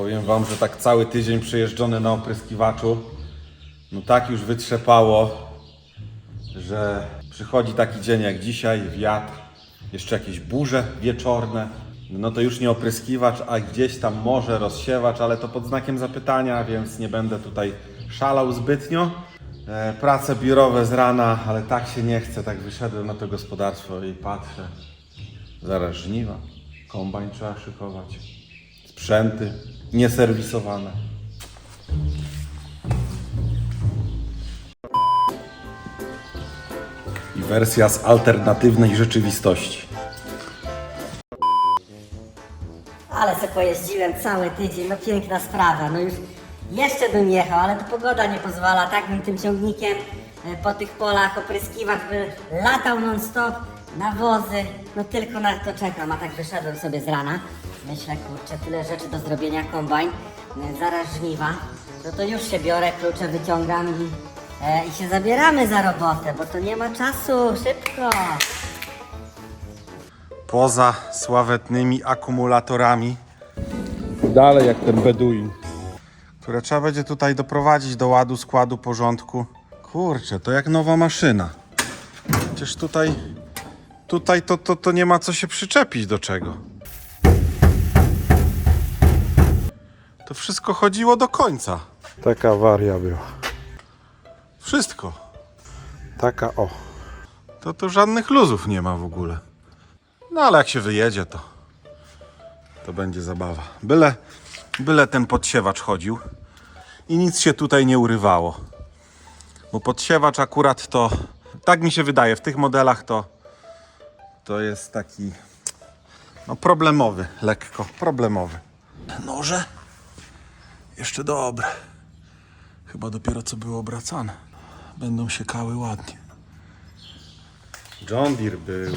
Powiem wam, że tak cały tydzień przejeżdżony na opryskiwaczu, no tak już wytrzepało, że przychodzi taki dzień jak dzisiaj, wiatr, jeszcze jakieś burze wieczorne, no to już nie opryskiwacz, a gdzieś tam może rozsiewacz, ale to pod znakiem zapytania, więc nie będę tutaj szalał zbytnio. E, prace biurowe z rana, ale tak się nie chce, tak wyszedłem na to gospodarstwo i patrzę, zaraz żniwa, kombajn trzeba szykować, sprzęty nieserwisowane. I wersja z alternatywnej rzeczywistości. Ale se pojeździłem cały tydzień, no piękna sprawa, no już jeszcze bym jechał, ale to pogoda nie pozwala, tak bym tym ciągnikiem e, po tych polach opryskiwacz by latał non stop, nawozy, no tylko na to czekam, a tak wyszedłem sobie z rana. Myślę, kurczę, tyle rzeczy do zrobienia, kombajn, e, zaraz żniwa, no to już się biorę, klucze wyciągam i, e, i się zabieramy za robotę, bo to nie ma czasu, szybko. Poza sławetnymi akumulatorami. Dalej jak ten Beduin. Które trzeba będzie tutaj doprowadzić do ładu, składu, porządku. Kurczę, to jak nowa maszyna. Przecież tutaj, tutaj to, to, to nie ma co się przyczepić do czego. To wszystko chodziło do końca. Taka awaria była. Wszystko. Taka o. To tu żadnych luzów nie ma w ogóle. No ale jak się wyjedzie, to to będzie zabawa. Byle, byle ten podsiewacz chodził i nic się tutaj nie urywało. Bo podsiewacz akurat to, tak mi się wydaje, w tych modelach to to jest taki no problemowy, lekko problemowy. Noże jeszcze dobre. Chyba dopiero co były obracane. Będą siekały ładnie. John Deere był.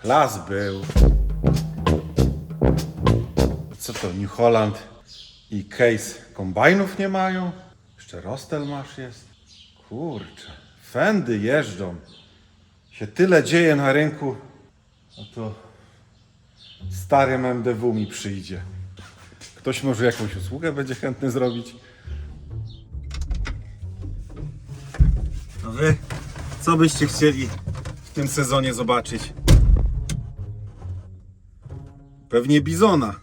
Klas był. Co to, New Holland i Case kombajnów nie mają? Jeszcze Rostel masz jest? Kurczę, Fendy jeżdżą. Się tyle dzieje na rynku. No to starym MDW mi przyjdzie. Ktoś może jakąś usługę będzie chętny zrobić? A wy, co byście chcieli w tym sezonie zobaczyć? Pewnie bizona.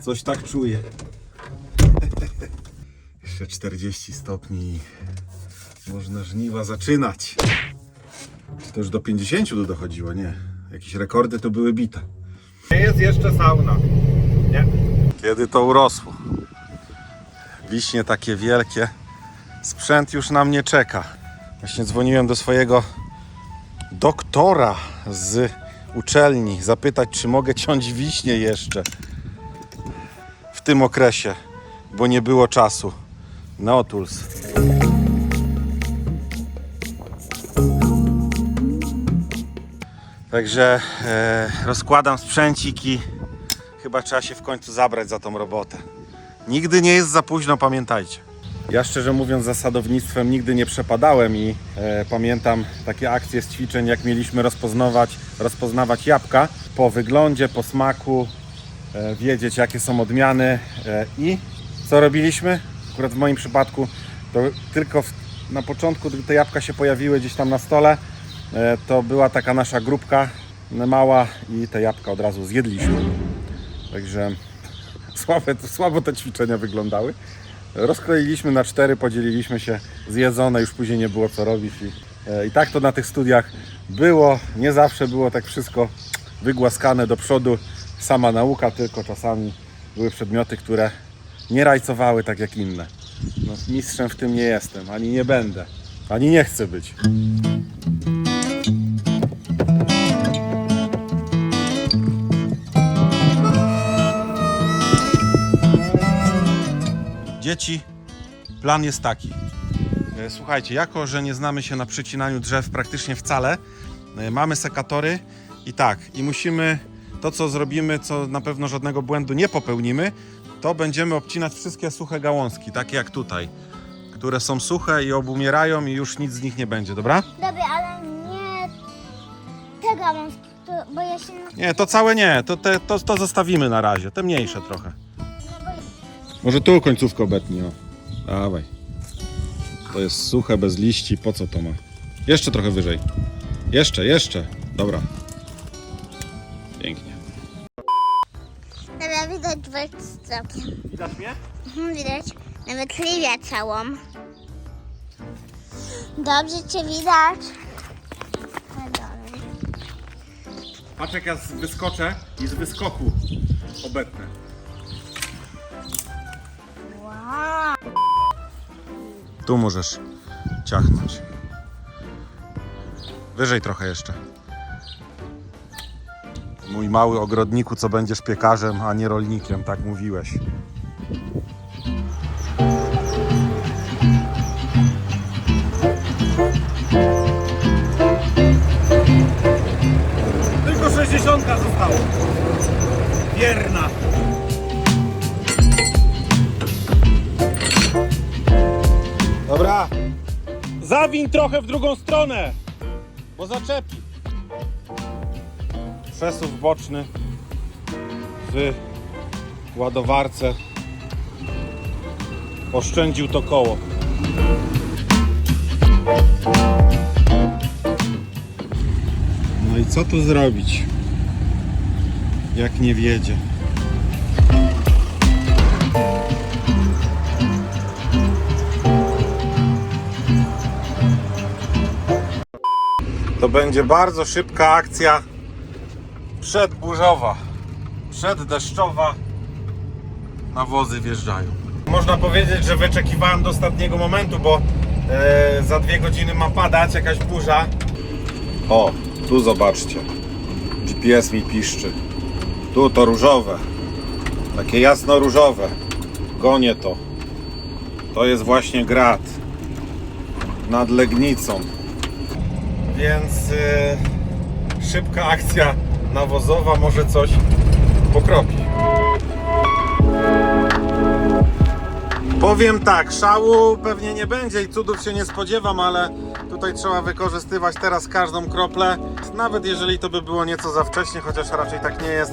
Coś tak czuję. Jeszcze 40 stopni i można żniwa zaczynać. To już do 50 tu dochodziło, nie? Jakieś rekordy to były bite. Nie jest jeszcze sauna. Nie. Kiedy to urosło? Wiśnie takie wielkie. Sprzęt już na mnie czeka. Właśnie dzwoniłem do swojego doktora z uczelni zapytać, czy mogę ciąć wiśnie jeszcze w tym okresie, bo nie było czasu. Nautilus. Także e, rozkładam sprzęcik i chyba trzeba się w końcu zabrać za tą robotę. Nigdy nie jest za późno, pamiętajcie. Ja szczerze mówiąc za sadownictwem nigdy nie przepadałem i e, pamiętam takie akcje z ćwiczeń, jak mieliśmy rozpoznawać, rozpoznawać jabłka po wyglądzie, po smaku, e, wiedzieć jakie są odmiany e, i co robiliśmy? Akurat w moim przypadku to tylko w, na początku, gdy te jabłka się pojawiły gdzieś tam na stole, e, to była taka nasza grupka mała i te jabłka od razu zjedliśmy. Także słabe, słabo te ćwiczenia wyglądały. Rozkroiliśmy na cztery, podzieliliśmy się zjedzone, już później nie było co robić. I, e, I tak to na tych studiach było. Nie zawsze było tak wszystko wygłaskane do przodu. Sama nauka, tylko czasami były przedmioty, które nie rajcowały tak jak inne. No, mistrzem w tym nie jestem, ani nie będę, ani nie chcę być. Dzieci, plan jest taki. E, Słuchajcie, jako że nie znamy się na przycinaniu drzew praktycznie wcale, e, mamy sekatory i tak, i musimy to, co zrobimy, co na pewno żadnego błędu nie popełnimy, to będziemy obcinać wszystkie suche gałązki, takie jak tutaj, które są suche i obumierają i już nic z nich nie będzie, dobra? Dobra, ale nie te gałązki, To, bo ja się... Nie, to całe nie, to, te, to, to zostawimy na razie, te mniejsze trochę. Może tu końcówkę obetnij, o. Dawaj. To jest suche, bez liści, po co to ma? Jeszcze trochę wyżej. Jeszcze, jeszcze. Dobra. Pięknie. Dobra, widać dwa stopnie. Widać mnie? Mhm, Widać nawet liwię całą. Dobrze cię widać. No dobra. Patrz jak ja z- wyskoczę i z wyskoku obetnę. Tu możesz ciachnąć. Wyżej trochę jeszcze. Mój mały ogrodniku, co będziesz piekarzem, a nie rolnikiem, tak mówiłeś. Tylko 60 zostało. Wierna. Dobra. Zawin trochę w drugą stronę, bo zaczepi. Przesuw boczny w ładowarce oszczędził to koło. No i co tu zrobić? Jak nie wiedzie. To będzie bardzo szybka akcja przedburzowa, przeddeszczowa. Nawozy wjeżdżają. Można powiedzieć, że wyczekiwałem do ostatniego momentu, bo e, za dwie godziny ma padać jakaś burza. O, tu zobaczcie. GPS mi piszczy. Tu to różowe. Takie jasno-różowe. Gonię to. To jest właśnie grad. Nad Legnicą. Więc y, szybka akcja nawozowa może coś pokropi. Powiem tak, szału pewnie nie będzie i cudów się nie spodziewam, ale tutaj trzeba wykorzystywać teraz każdą kroplę. Nawet jeżeli to by było nieco za wcześnie, chociaż raczej tak nie jest,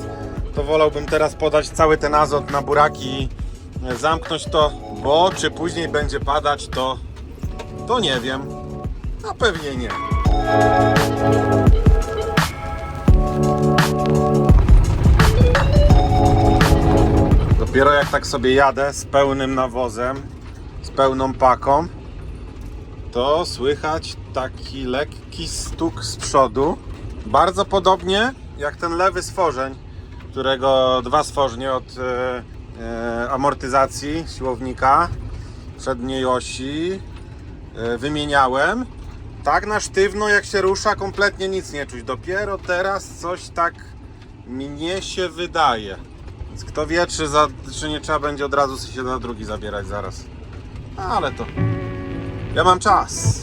to wolałbym teraz podać cały ten azot na buraki i e, zamknąć to, bo czy później będzie padać, to, to nie wiem. A pewnie nie. Dopiero jak tak sobie jadę z pełnym nawozem, z pełną paką, to słychać taki lekki stuk z przodu. Bardzo podobnie jak ten lewy stworzeń, którego dwa stworzenie od e, e, amortyzacji siłownika przedniej osi e, wymieniałem. Tak na sztywno jak się rusza, kompletnie nic nie czuć. Dopiero teraz coś tak mnie się wydaje. Więc kto wie, czy, za, czy nie trzeba będzie od razu się na drugi zabierać zaraz. Ale to. Ja mam czas.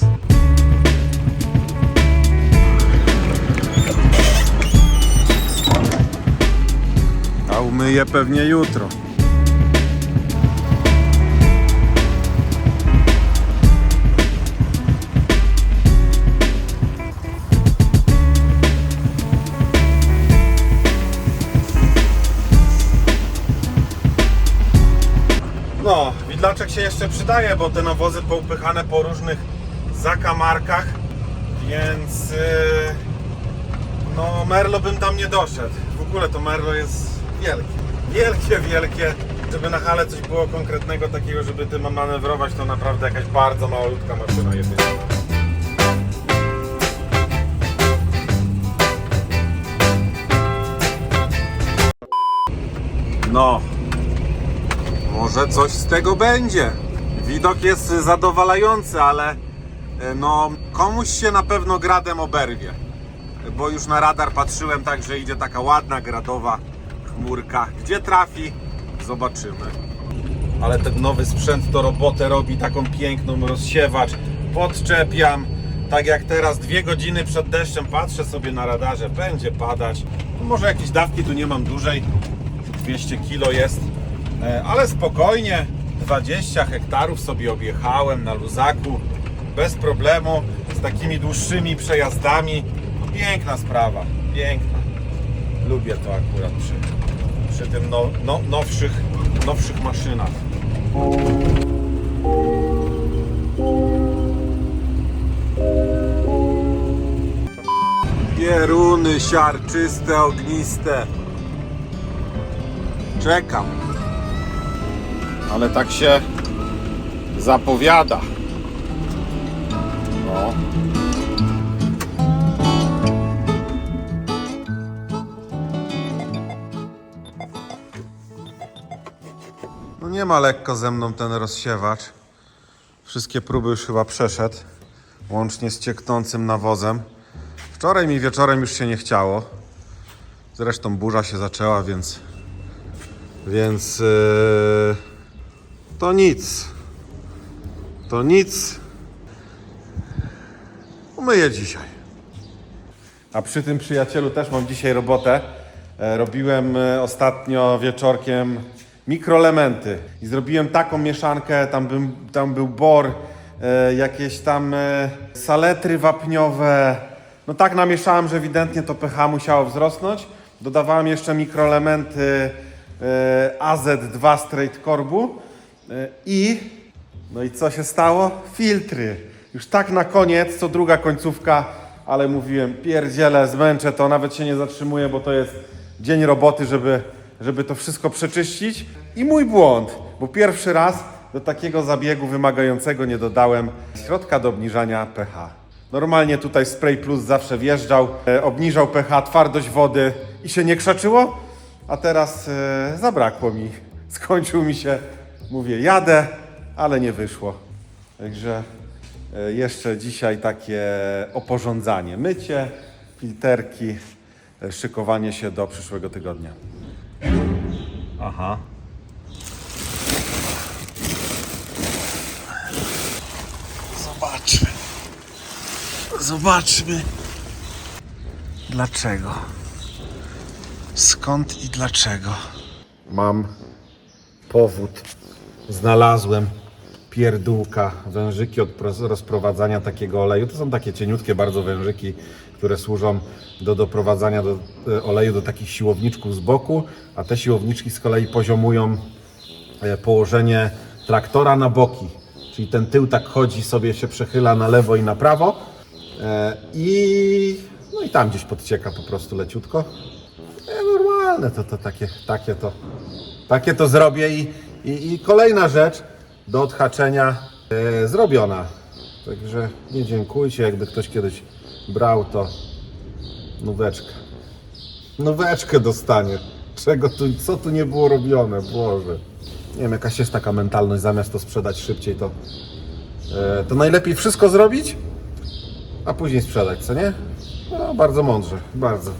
A umyję pewnie jutro. Widlaczek się jeszcze przydaje, bo te nawozy poupychane po różnych zakamarkach, więc yy, no Merlo bym tam nie doszedł. W ogóle to Merlo jest wielkie. Wielkie, wielkie. Żeby na hale coś było konkretnego takiego, żeby tym manewrować, to naprawdę jakaś bardzo malutka maszyna jedyna. No, może coś z tego będzie. Widok jest zadowalający, ale e, no komuś się na pewno gradem oberwie. Bo już na radar patrzyłem tak, że idzie taka ładna gradowa chmurka. Gdzie trafi? Zobaczymy. Ale ten nowy sprzęt to robotę robi taką piękną rozsiewacz. Podczepiam. Tak jak teraz, dwie godziny przed deszczem patrzę sobie na radarze, będzie padać. No może jakieś dawki tu nie mam dłużej. 200 kilo jest. E, ale spokojnie, 20 hektarów sobie objechałem na luzaku, bez problemu, z takimi dłuższymi przejazdami. Piękna sprawa, piękna. Lubię to akurat przy, przy tym no, no, nowszych, nowszych maszynach. Pieruny siarczyste, ogniste. Czekam. Ale tak się zapowiada. No. No nie ma lekko ze mną ten rozsiewacz. Wszystkie próby już chyba przeszedł, łącznie z cieknącym nawozem. Wczoraj mi wieczorem już się nie chciało. Zresztą burza się zaczęła, więc więc yy, to nic. To nic. Umyję dzisiaj. A przy tym przyjacielu też mam dzisiaj robotę. E, Robiłem e, ostatnio wieczorkiem mikroelementy i zrobiłem taką mieszankę, tam, bym, tam był bor, e, jakieś tam saletry wapniowe. No tak namieszałem, że ewidentnie to pH musiało wzrosnąć. Dodawałem jeszcze mikroelementy e, AZ2 Straight Corbu i no i co się stało? Filtry. Już tak na koniec, co druga końcówka, ale mówiłem, pierdziele, zmęczę to, nawet się nie zatrzymuję, bo to jest dzień roboty, żeby, żeby to wszystko przeczyścić. I mój błąd, bo pierwszy raz do takiego zabiegu wymagającego nie dodałem środka do obniżania pH. Normalnie tutaj Spray Plus zawsze wjeżdżał, e, obniżał pH, twardość wody i się nie krzaczyło, a teraz e, zabrakło mi. Skończył mi się, mówię, jadę, ale nie wyszło. Także e, jeszcze dzisiaj takie oporządzanie, mycie, filterki, e, szykowanie się do przyszłego tygodnia. Aha. Zobaczmy. Zobaczmy. Dlaczego? Skąd i dlaczego? Mam powód. Znalazłem pierdółka, wężyki od rozprowadzania takiego oleju. To są takie cieniutkie bardzo wężyki, które służą do doprowadzania do, e, oleju do takich siłowniczków z boku, a te siłowniczki z kolei poziomują e, położenie traktora na boki. Czyli ten tył tak chodzi, sobie się przechyla na lewo i na prawo e, i no i tam gdzieś podcieka po prostu leciutko. Normalne to, to takie, takie to takie to zrobię i, i, i kolejna rzecz do odhaczenia e, zrobiona. Także nie dziękujcie, jakby ktoś kiedyś brał to nóweczkę. Nóweczkę dostanie. Czego tu, co tu nie było robione, Boże. Nie wiem, jakaś jest taka mentalność, zamiast to sprzedać szybciej, to, e, to najlepiej wszystko zrobić, a później sprzedać, co nie? No, bardzo mądrze, bardzo.